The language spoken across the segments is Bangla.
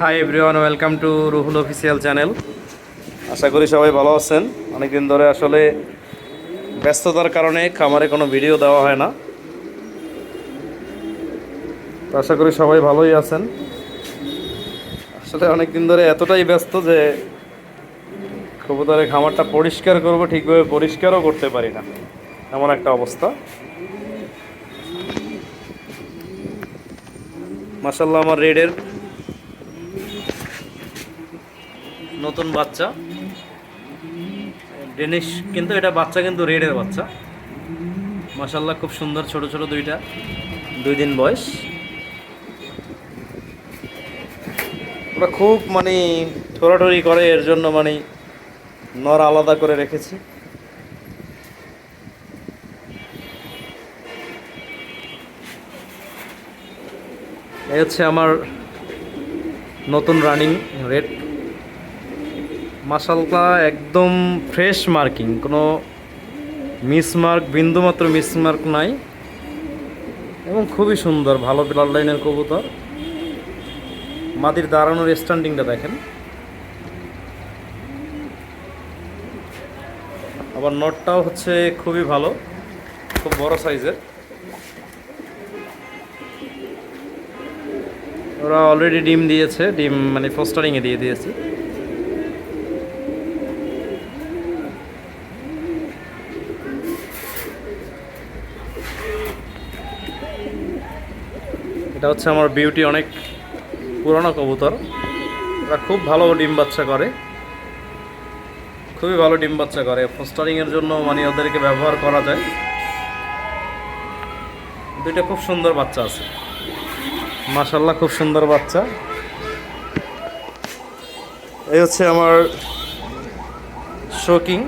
Hi everyone welcome to Ruhul official channel আশা করি সবাই ভালো আছেন। অনেকদিন ধরে আসলে ব্যস্ততার কারণে খামারে কোনো ভিডিও দেওয়া হয় না। আশা করি সবাই ভালোই আছেন। আসলে অনেক দিন ধরে এতটাই ব্যস্ত যে কবুতরের খামারটা পরিষ্কার করব, ঠিকভাবে পরিষ্কারও করতে পারি না। এমন একটা অবস্থা। মাসাল্লাহ আমার রেডের নতুন বাচ্চা। ডেনিশ কিন্তু এটা বাচ্চা কিন্তু রেডের বাচ্চা। মাসাল্লাহ খুব সুন্দর ছোট ছোট দুইটা, দুই দিন বয়স। ওরা খুব মানে ঠোরাঠুরি করে, এর জন্য মানে নর আলাদা করে রেখেছি। হচ্ছে আমার নতুন রানিং রেড মাসালটা একদম ফ্রেশ মার্কিং। কোনো মিসমার্ক, বিন্দুমাত্র মিসমার্ক নাই। এবং খুবই সুন্দর, ভালো ব্লাড লাইনের কবুতর। মাদির দাঁড়ানোর স্ট্যান্ডিংটা দেখেন। আবার নটটাও হচ্ছে খুবই ভালো, খুব বড় সাইজের। ওরা অলরেডি ডিম দিয়েছে, ডিম মানে ফোস্টারিংয়ে দিয়ে দিয়েছে। এটা হচ্ছে আমার বিউটি অনেক পুরনো কবুতর। ওরা খুব ভালো ডিম বাচ্চা করে। খুবই ভালো ডিম বাচ্চা করে। ফোস্টারিংয়ের জন্য মানে ওদেরকে ব্যবহার করা যায়। দুইটা খুব সুন্দর বাচ্চা আছে। মাশাল্লাহ খুব সুন্দর বাচ্চা। এই হচ্ছে আমার শোকিং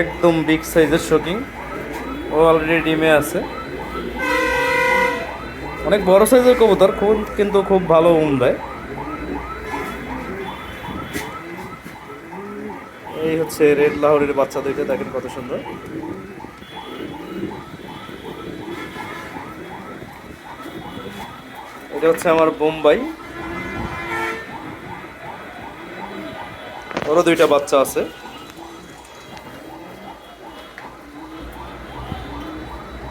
একদম বিগ সাইজের শোকিং ও অলরেডি ডিমে আছে। অনেক বড় সাইজের কবুতর, খুব কিন্তু খুব ভালো উম দেয়। এই হচ্ছে রেড লাহোরের বাচ্চা দুইটা, দেখেন কত সুন্দর। এটা হচ্ছে আমার বোম্বাই। ওরও দুইটা বাচ্চা আছে।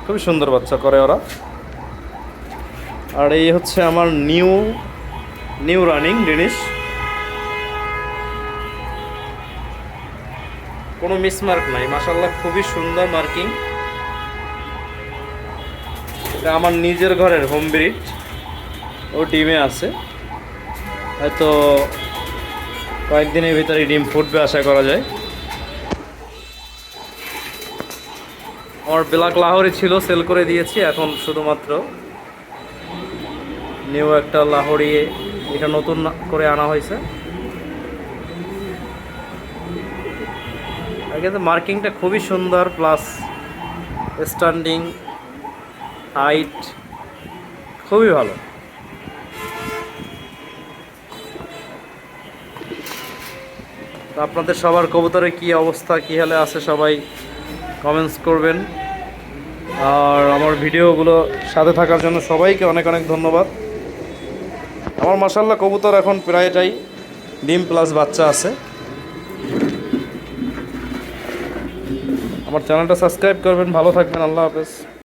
খুবই সুন্দর বাচ্চা করে ওরা। আর এই হচ্ছে আমার নিউ নিউ রানিং জিনিস কোনো মিসমার্ক নাই মাসাল্লাহ খুবই সুন্দর মার্কিং এটা আমার নিজের ঘরের হোম ব্রিড ও ডিমে আছে। হয়তো কয়েকদিনের ভিতরে ডিম ফুটবে, আশা করা যায়। আমার ব্ল্যাক লাহোরি ছিল সেল করে দিয়েছি, এখন শুধুমাত্র নিউ একটা লাহোরি এটা নতুন করে আনা হয়েছে। আগে তো মার্কিংটা খুবই সুন্দর, প্লাস স্ট্যান্ডিং হাইট খুবই ভালো। আপনাদের সবার কবুতরে কি অবস্থা, কী হলে আছে সবাই কমেন্টস করবেন। আর আমার ভিডিওগুলো সাথে থাকার জন্য সবাইকে অনেক অনেক ধন্যবাদ। আমার মাসাল্লাহ কবুতর এখন প্রায়টাই ডিম প্লাস বাচ্চা আছে। আমার চ্যানেলটা সাবস্ক্রাইব করবেন, ভালো থাকবেন, আল্লাহ হাফেজ।